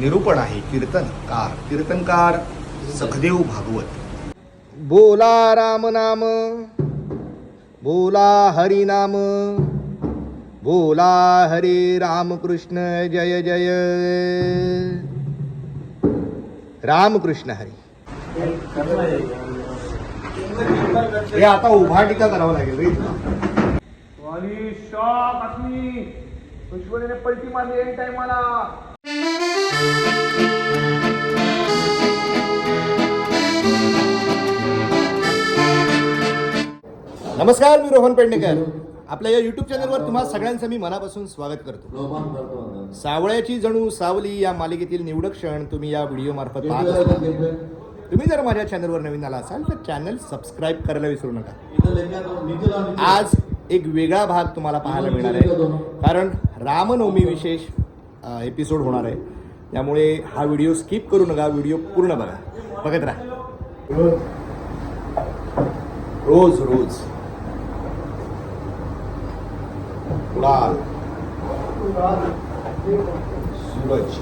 निरूपण आहे कीर्तनकार कीर्तनकार सखदेव भागवत. बोला राम नाम बोला हरी नाम बोला हरे रामकृष्ण जय जय. रामकृष्ण हरी. हे आता उभा टीका करावं लागेल पलटी मारली एन टाइमाला नमस्कार मी रोहन पेडणेकर. आपल्या या युट्यूब चॅनलवर तुम्हा सगळ्यांचं मी मनापासून स्वागत करतो. सावळ्याची जणू सावली या मालिकेतील निवडक क्षण तुम्ही या व्हिडिओ मार्फत पाहत तुम्ही जर माझ्या चॅनलवर नवीन आला असाल तर चॅनल सबस्क्राईब करायला विसरू नका. आज एक वेगळा भाग तुम्हाला पाहायला मिळणार आहे. कारण रामनवमी विशेष एपिसोड होणार आहे. त्यामुळे हा व्हिडिओ स्किप करू नका व्हिडिओ पूर्ण बघा. बघत राहा. रोज रोज. कुणाल सूरज.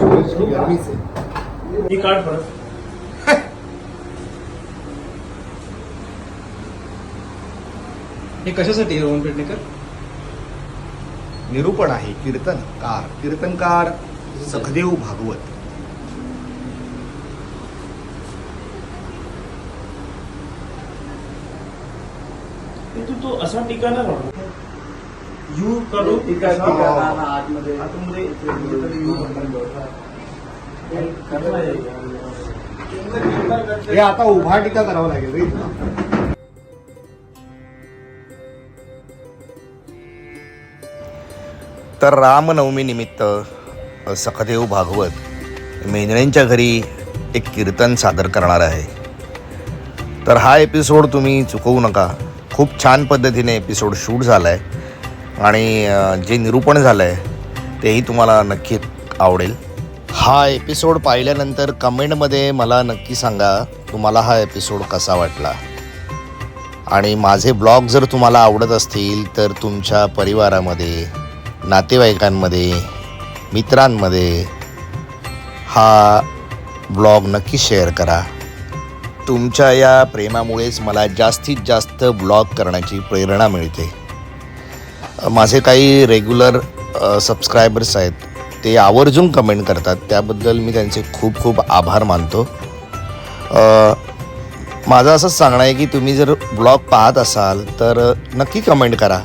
सूरज की गर्मी से. ही परत. हे कशासाठी रोहन पेडणेकर? निरूपण आहे कीर्तनकार कीर्तनकार सखदेव भागवत. तू तो असा टीका नाही राहणार यू करू आतमध्ये. आतमध्ये. हे आता उभा टीका करावं लागेल तर रामनवमीनिमित्त सखदेव भागवत मेंढऱ्यांच्या घरी एक कीर्तन सादर करणार आहे. तर हा एपिसोड तुम्ही चुकवू नका. खूप छान पद्धतीने एपिसोड शूट झाला आहे आणि जे निरूपण झालं आहे तेही तुम्हाला नक्की आवडेल. हा एपिसोड पाहिल्यानंतर कमेंटमध्ये मला नक्की सांगा तुम्हाला हा एपिसोड कसा वाटला? आणि माझे ब्लॉग जर तुम्हाला आवडत असतील तर तुमच्या परिवारामध्ये नातेवाईकांमध्ये मित्रांमध्ये हा ब्लॉग नक्की शेअर करा. तुमच्या या प्रेमामुळेच मला जास्तीत जास्त ब्लॉग करण्याची प्रेरणा मिळते. माझे काही रेग्युलर सबस्क्रायबर्स आहेत ते आवर्जून कमेंट करतात. त्याबद्दल मी त्यांचे खूप खूप आभार मानतो. माझं असंच सांगणं आहे की तुम्ही जर ब्लॉग पाहत असाल तर नक्की कमेंट करा.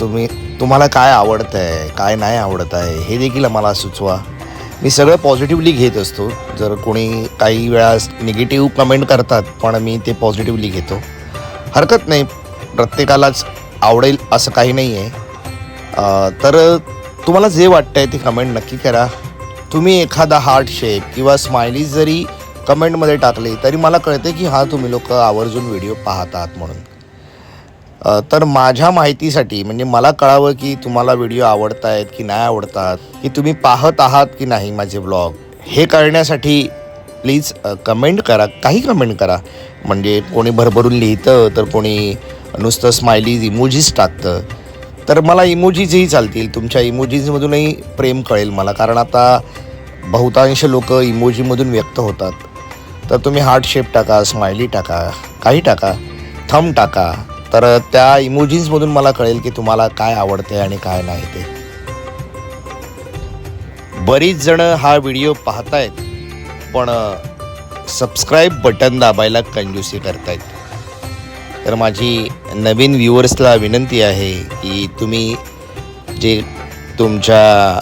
तुम्ही तुम्हाला काय आवडतं आहे काय नाही आवडत आहे हे देखील आम्हाला सुचवा. मी सगळं पॉझिटिव्हली घेत असतो. जर कोणी काही वेळा निगेटिव्ह कमेंट करतात पण मी ते पॉझिटिव्हली घेतो. हरकत नाही. प्रत्येकालाच आवडेल असं काही नाही आहे तर तुम्हाला जे वाटतं आहे ते कमेंट नक्की करा. तुम्ही एखादा हार्ट शेप किंवा स्माइली जरी कमेंटमध्ये टाकले तरी मला कळते की हा तुम्ही लोक आवर्जून व्हिडिओ पाहत आहात म्हणून. तर माझ्या माहितीसाठी म्हणजे मला कळावं की तुम्हाला व्हिडिओ आवडत आहेत की नाही आवडतात की तुम्ही पाहत आहात की नाही माझे ब्लॉग हे कळण्यासाठी प्लीज कमेंट करा काही कमेंट करा. म्हणजे कोणी भरभरून लिहितं तर कोणी नुसतं स्माइलीज इमोजीज टाकतं. तर मला इमोजीजही चालतील तुमच्या इमोजीजमधूनही प्रेम कळेल मला कारण आता बहुतांश लोक इमोजीमधून व्यक्त होतात. तर तुम्ही हार्ट शेप टाका स्माइली टाका काही टाका थम टाका तर त्या इमोजीन्समधून मला कळेल की तुम्हाला काय आवडते आणि काय नाही ते. बरीच जण हा व्हिडिओ पाहतायत पण सबस्क्राईब बटन दाबायला कंजूसी करतायत. तर माझी नवीन व्ह्युअर्सला विनंती आहे की तुम्ही जे तुमच्या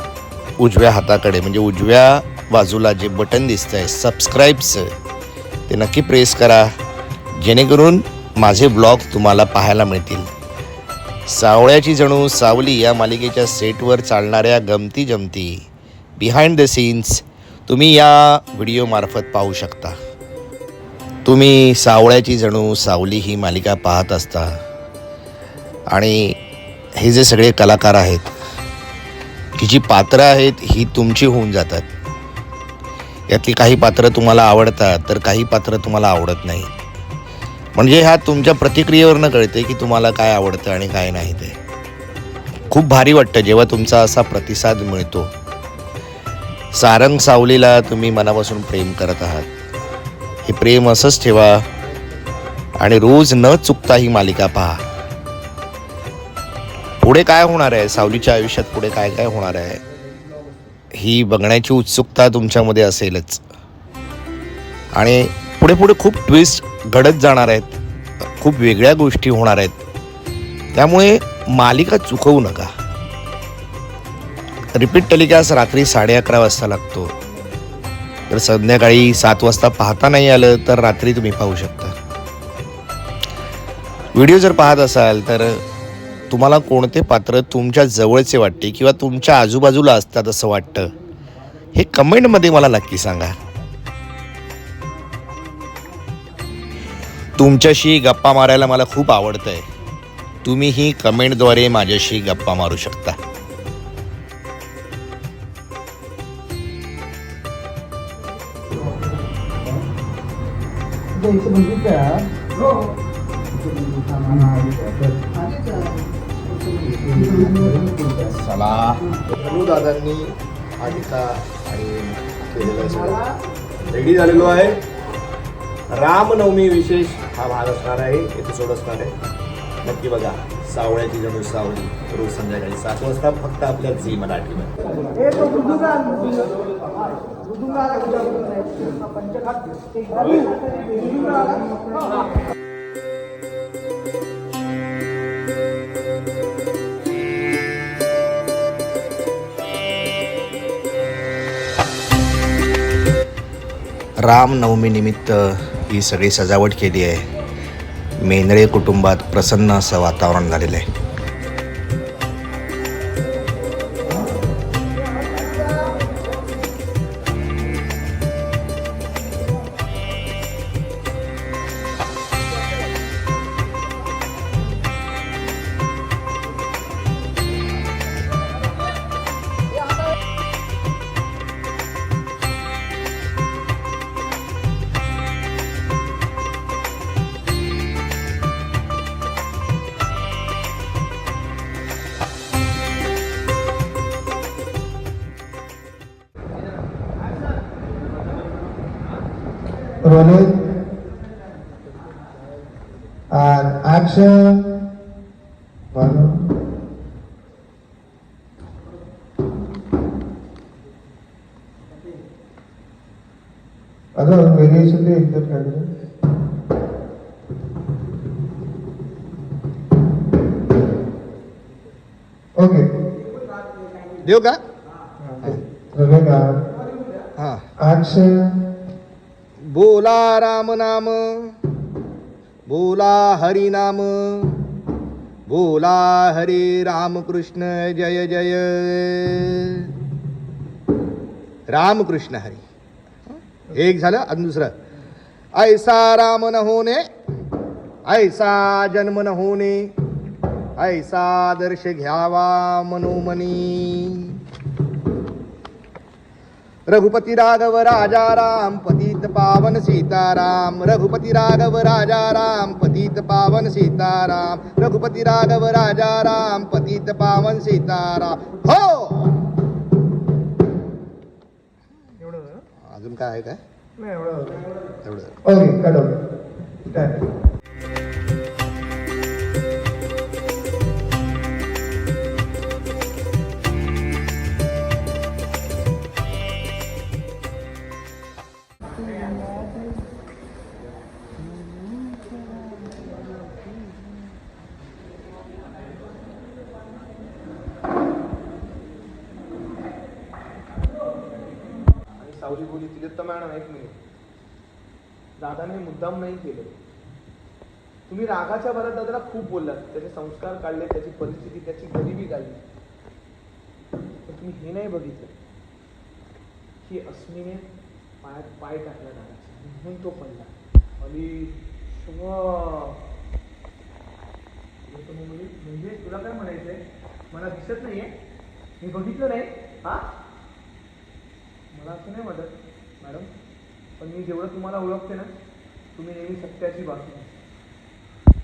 उजव्या हाताकडे म्हणजे उजव्या बाजूला जे बटन दिसतं आहे सबस्क्राईबचं ते नक्की प्रेस करा. जेणेकरून माझे ब्लॉग तुम्हाला पाहायला मिळतील. सावळ्याची जणू सावली या मालिकेच्या सेटवर चालणाऱ्या गमती जमती. बिहाइंड द सीन्स तुम्ही या व्हिडिओमार्फत पाहू शकता. तुम्ही सावळ्याची जणू सावली ही मालिका पाहत असता. आणि हे जे सगळे कलाकार आहेत की जी पात्रं आहेत ही तुमची होऊन जातात. यातली काही पात्रं तुम्हाला आवडतात तर काही पात्रं तुम्हाला आवडत नाही म्हणजे ह्या तुमच्या प्रतिक्रियेवरनं कळते की तुम्हाला काय आवडतं आणि काय नाही ते. खूप भारी वाटतं जेव्हा तुमचा असा प्रतिसाद मिळतो. सारंग सावलीला तुम्ही मनापासून प्रेम करत आहात. हे प्रेम असंच ठेवा आणि रोज न चुकता ही मालिका पहा. पुढे काय होणार आहे? सावलीच्या आयुष्यात पुढे काय काय होणार आहे? ही बघण्याची उत्सुकता तुमच्यामध्ये असेलच. आणि पुढे पुढे खूप ट्विस्ट घडत जाणार आहेत. खूप वेगळ्या गोष्टी होणार आहेत. त्यामुळे मालिका चुकवू नका. रिपीट टेलिकास्ट रात्री साडे अकरा वाजता लागतो. तर संध्याकाळी सात वाजता पाहता नाही आलं तर रात्री तुम्ही पाहू शकता. व्हिडिओ जर पाहत असाल तर तुम्हाला कोणते पात्र तुमच्या जवळचे वाटते किंवा तुमच्या आजूबाजूला असतात असं वाटतं हे कमेंटमध्ये मला नक्की सांगा. तुमच्याशी गप्पा मारायला मला खूप आवडतंय. तुम्हीही कमेंटद्वारे माझ्याशी गप्पा मारू शकता. चला. दादांनी आणि केलेलं रेडी झालेलो आहे? रामनवमी विशेष हा भाग असणार आहे. एपिसोड असणार आहे. नक्की बघा. सावळ्याची जणू सावळी. रोज संध्याकाळी सात वाजता फक्त आपल्या झी मराठीमध्ये. रामनवमीनिमित्त ही सगळी सजावट केली आहे. मेंदळे कुटुंबात प्रसन्न असं वातावरण झालेलं आहे. rolling and action one other variation the exact okay. Yoga ah. action. बोला राम नाम बोला हरी नाम बोला हरे रामकृष्ण जय जय। रामकृष्ण हरी। एक झालं अजून दुसरं. ऐसा राम न होणे ऐसा जन्म न होणे ऐसा दर्श घ्यावा मनोमनी। रघुपती राघव राजा राम पतित पावन सीताराम. रघुपती राघव राजा राम पतित पावन सीताराम. रघुपती राघव राजा राम पतित पावन सीताराम. हो! अजून काय आहे काय? एवढं ओके सावली बोली तिथे तर मॅडम एक मिनिट. दादाने मुद्दाम नाही केलं. तुम्ही रागाच्या भरात दादाला खूप बोललात. त्याचे संस्कार काढले त्याची परिस्थिती त्याची गरिबी काढली. पण तुम्ही हे नाही बघितलं. की अस्मीने पायात पाय टाकला दादाचा. म्हणून तो पडला. आणि शुभ म्हणजे म्हणजे तुला काय म्हणायचंय? मला दिसत नाहीये. मी बघितलं नाही हा मला असं नाही वाटत मॅडम पण मी जेवढं तुम्हाला ओळखते ना तुम्ही नेहमी सत्याची बातमी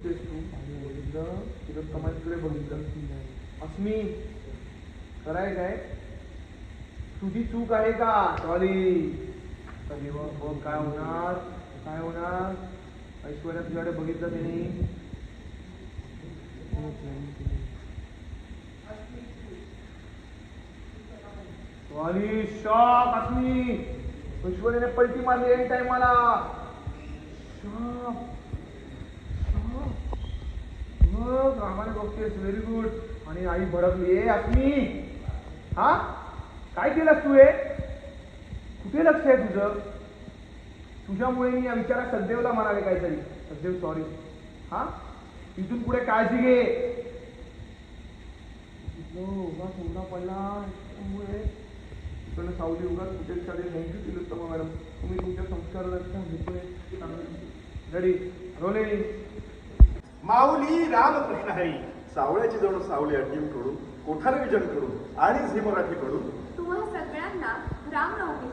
तेच तू. बघितलं तिथं कमालीकडे बघितलं अस्मी कराय काय? तुझी चूक आहे का? सॉरी बघ काय होणार काय होणार? ऐश्वर्या तुझ्याकडे बघितलं त्यांनी सॉरी शॉक अस्मी ऐश्वर्याने पलटी मारली एन टाइमाला शॉक. मग रामाने व्हेरी गुड आणि आई भडकली. ए आत्मी. हा? काय केलंस तू हे? कुठे लक्ष आहे तुझं? तुझ्यामुळे मी या विचारात सदैवला म्हणाले काहीतरी. सदैव सॉरी हा? इथून पुढे काळजी घे. पडला. त्यामुळे पण सावली उगाच कुठेच चालेल थँक्यू तिलोत्तमा मॅडम. तुम्ही तुमच्या संस्काराचा हेतू रेडी रोले माऊली रामकृष्ण हरी. सावळ्याची जणू सावली अड्डीमकडून कोठार विजनकडून आणि झी मराठी कडून तुम्हा सगळ्यांना रामनवमी